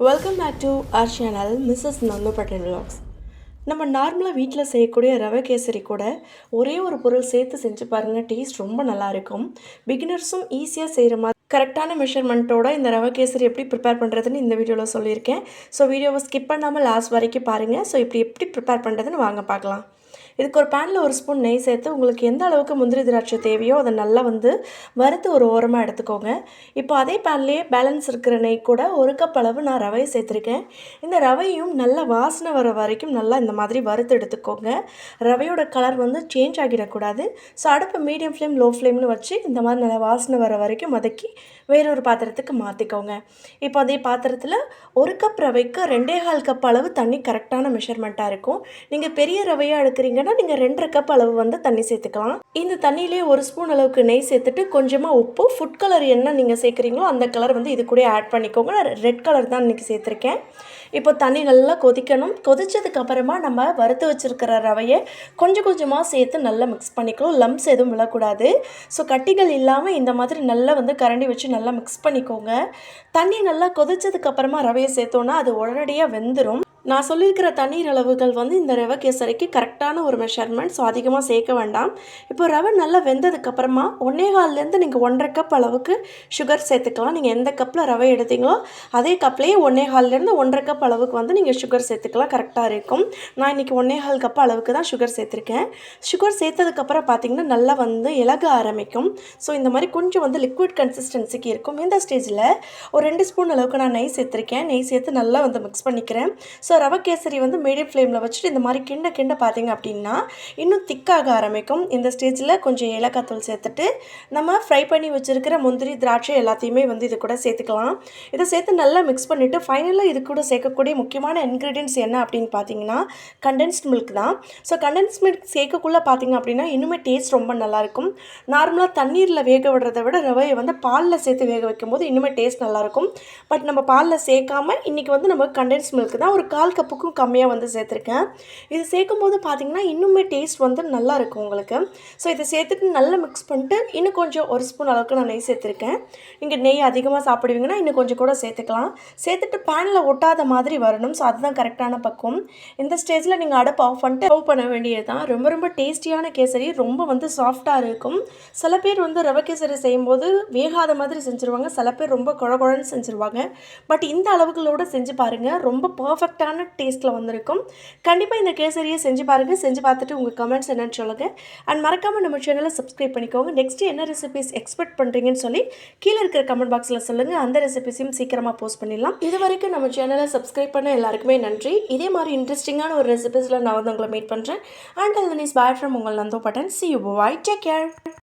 Welcome back to our channel Mrs Nandu Pattan நம்ம நார்மலாக வீட்டில் செய்யக்கூடிய ரவை கேசரி கூட ஒரே ஒரு பொருள் சேர்த்து செஞ்சு பாருங்கள் டேஸ்ட் ரொம்ப நல்லாயிருக்கும் பிகினர்ஸும் ஈஸியாக செய்கிற மாதிரி கரெக்டான மெஷர்மெண்ட்டோட இந்த ரவை கேசரி எப்படி ப்ரிப்பேர் பண்ணுறதுன்னு இந்த வீடியோவில் சொல்லியிருக்கேன். ஸோ வீடியோவை ஸ்கிப் பண்ணாமல் லாஸ்ட் வரைக்கும் பாருங்கள் ஸோ இப்படி எப்படி ப்ரிப்பேர் பண்ணுறதுன்னு வாங்க பார்க்கலாம். இதுக்கு ஒரு பேனில் ஒரு ஸ்பூன் நெய் சேர்த்து உங்களுக்கு எந்த அளவுக்கு முந்திரி திராட்சை தேவையோ அதை நல்லா வந்து வறுத்து ஒரு ஓரமாக எடுத்துக்கோங்க. இப்போ அதே பேன்லேயே பேலன்ஸ் இருக்கிற நெய் கூட ஒரு கப் அளவு நான் ரவையை சேர்த்துருக்கேன். இந்த ரவையும் நல்லா வாசனை வர வரைக்கும் நல்லா இந்த மாதிரி வறுத்து எடுத்துக்கோங்க. ரவையோட கலர் வந்து சேஞ்ச் ஆகிடக்கூடாது. ஸோ அடுப்பு மீடியம் ஃப்ளேம் லோ ஃப்ளேம்னு வச்சு இந்த மாதிரி நல்லா வாசனை வர வரைக்கும் வதக்கி வேறொரு பாத்திரத்துக்கு மாற்றிக்கோங்க இப்போ அதே பாத்திரத்தில் ஒரு கப் ரவைக்கு ரெண்டே கால் கப் அளவு தண்ணி கரெக்டான மெஷர்மெண்ட்டாக இருக்கும். நீங்கள் பெரிய ரவையாக எடுக்கிறீங்கன்னா நீங்கள் ரெண்டரை கப் அளவு வந்து தண்ணி சேர்த்துக்கலாம். இந்த தண்ணியிலே ஒரு ஸ்பூன் அளவுக்கு நெய் சேர்த்துட்டு கொஞ்சமாக உப்பு ஃபுட் கலர் என்ன நீங்கள் சேர்க்குறீங்களோ அந்த கலர் வந்து இது கூட ஆட் பண்ணிக்கோங்க. நான் ரெட் கலர் தான் இன்றைக்கி சேர்த்துருக்கேன். இப்போ தண்ணி நல்லா கொதிக்கணும். கொதிச்சதுக்கு அப்புறமா நம்ம வறுத்து வச்சுருக்கிற ரவையை கொஞ்சம் கொஞ்சமாக சேர்த்து நல்லா மிக்ஸ் பண்ணிக்கலாம். லம்ஸ் எதுவும் விழக்கூடாது. ஸோ கட்டிகள் இல்லாமல் இந்த மாதிரி நல்லா வந்து கரண்டி வச்சு நல்லா மிக்ஸ் பண்ணிக்கோங்க. தண்ணி நல்லா கொதிச்சதுக்கு அப்புறமா ரவையை சேர்த்தோன்னா அது உடனடியாக வெந்துடும் நான் சொல்லியிருக்கிற தண்ணீர் அளவுகள் வந்து இந்த ரவை கேசரிக்கு கரெக்டான ஒரு மெஷர்மெண்ட் ஸோ அதிகமாக சேர்க்க வேண்டாம். இப்போ ரவை நல்லா வெந்ததுக்கப்புறமா ஒன்றே கால்லேருந்து நீங்கள் ஒன்றரை கப் அளவுக்கு சுகர் சேர்த்துக்கலாம். நீங்கள் எந்த கப்பில் ரவை எடுத்தீங்களோ அதே கப்லேயே ஒன்றே கால்லேருந்து ஒன்றரை கப் அளவுக்கு வந்து நீங்கள் சுகர் சேர்த்துக்கலாம். கரெக்டாக இருக்கும். நான் இன்றைக்கி ஒன்றே கால் கப் அளவுக்கு தான் சுகர் சேர்த்துருக்கேன். சுகர் சேர்த்ததுக்கப்புறம் பார்த்தீங்கன்னா நல்லா வந்து இலக ஆரம்பிக்கும். ஸோ இந்த மாதிரி கொஞ்சம் வந்து லிக்விட் கன்சிஸ்டன்சிக்கு இருக்கும். இந்த ஸ்டேஜில் ஒரு ரெண்டு ஸ்பூன் அளவுக்கு நான் நெய் சேர்த்துருக்கேன். நெய் சேர்த்து நல்லா வந்து மிக்ஸ் பண்ணிக்கிறேன். ஸோ ரவை கேசரி வந்து மீடியம் ஃப்ளேமில் வச்சுட்டு இந்த மாதிரி கிண்ட கிண்ட பார்த்தீங்க அப்படின்னா இன்னும் திக்காக ஆரம்பிக்கும். இந்த ஸ்டேஜில் கொஞ்சம் ஏலக்காய் தூள் சேர்த்துட்டு நம்ம ஃப்ரை பண்ணி வச்சுருக்கிற முந்திரி திராட்சை எல்லாத்தையுமே வந்து இது கூட சேர்த்துக்கலாம். இதை சேர்த்து நல்லா மிக்ஸ் பண்ணிவிட்டு ஃபைனலாக இது கூட சேர்க்கக்கூடிய முக்கியமான இன்க்ரீடியன்ஸ் என்ன அப்படின்னு பார்த்தீங்கன்னா கண்டென்ஸ்ட் மில்க் தான். ஸோ கண்டென்ஸ் மில்க் சேர்க்கக்குள்ளே பார்த்தீங்க அப்படின்னா இன்னுமே டேஸ்ட் ரொம்ப நல்லாயிருக்கும். நார்மலாக தண்ணீரில் வேக விடுறதை விட ரவையை வந்து பாலில் சேர்த்து வேக வைக்கும்போது இன்னுமே டேஸ்ட் நல்லாயிருக்கும். பட் நம்ம பாலில் சேர்க்காம இன்றைக்கி வந்து நம்ம கண்டென்ஸ் மில்க் தான் ஒரு கால் கப்புக்கும் கம்மியாக வந்து சேர்த்துருக்கேன். இது சேர்க்கும் போது பார்த்தீங்கன்னா இன்னுமே டேஸ்ட் வந்து நல்லா இருக்கும் உங்களுக்கு. ஸோ இதை சேர்த்துட்டு நல்லா மிக்ஸ் பண்ணிட்டு இன்னும் கொஞ்சம் ஒரு ஸ்பூன் அளவுக்கு நான் நெய் சேர்த்துருக்கேன். நீங்கள் நெய் அதிகமாக சாப்பிடுவீங்கன்னா இன்னும் கொஞ்சம் கூட சேர்த்துக்கலாம். சேர்த்துட்டு பேனில் ஒட்டாத மாதிரி வரணும். ஸோ அதுதான் கரெக்டான பக்கம் இந்த ஸ்டேஜில் நீங்கள் அடுப்பு ஆஃப் பண்ணிட்டு ஸ்டவ் பண்ண வேண்டியது தான் ரொம்ப ரொம்ப டேஸ்டியான கேசரி. ரொம்ப வந்து சாஃப்டாக இருக்கும். சில பேர் வந்து ரவை கேசரி செய்யும்போது வேகாத மாதிரி செஞ்சுருவாங்க. சில பேர் ரொம்ப குழ குழன்னு செஞ்சுருவாங்க. பட் இந்த அளவுகளோடு செஞ்சு பாருங்கள் ரொம்ப பர்ஃபெக்டான டேஸ்ட்டில் வந்திருக்கும். கண்டிப்பாக இந்த கேசரியை செஞ்சு பாருங்கள் செஞ்சு பார்த்துட்டு உங்கள் கமெண்ட்ஸ் என்னன்னு சொல்லுங்கள் அண்ட் மறக்காமல் நம்ம சேனலை சப்ஸ்கிரைப் பண்ணிக்கோங்க. நெக்ஸ்ட் என்ன ரெசிபிஸ் எக்ஸ்பெக்ட் பண்ணுறீங்கன்னு சொல்லி கீழே இருக்கிற கமெண்ட் பாக்ஸில் சொல்லுங்கள் அந்த ரெசிபிஸையும் சீக்கிரமாக போஸ்ட் பண்ணிடலாம். இது வரைக்கும் நம்ம சேனலை சப்ஸ்கிரைப் பண்ண எல்லாருக்குமே நன்றி. இதே மாதிரி இன்ட்ரெஸ்டிங்கான ஒரு ரெசிபிஸில் நான் வந்து உங்களை மீட் பண்ணுறேன் அண்ட் அது இஸ் பாய் ஃப்ரம் உங்கள் Nando Pattan see you bye take care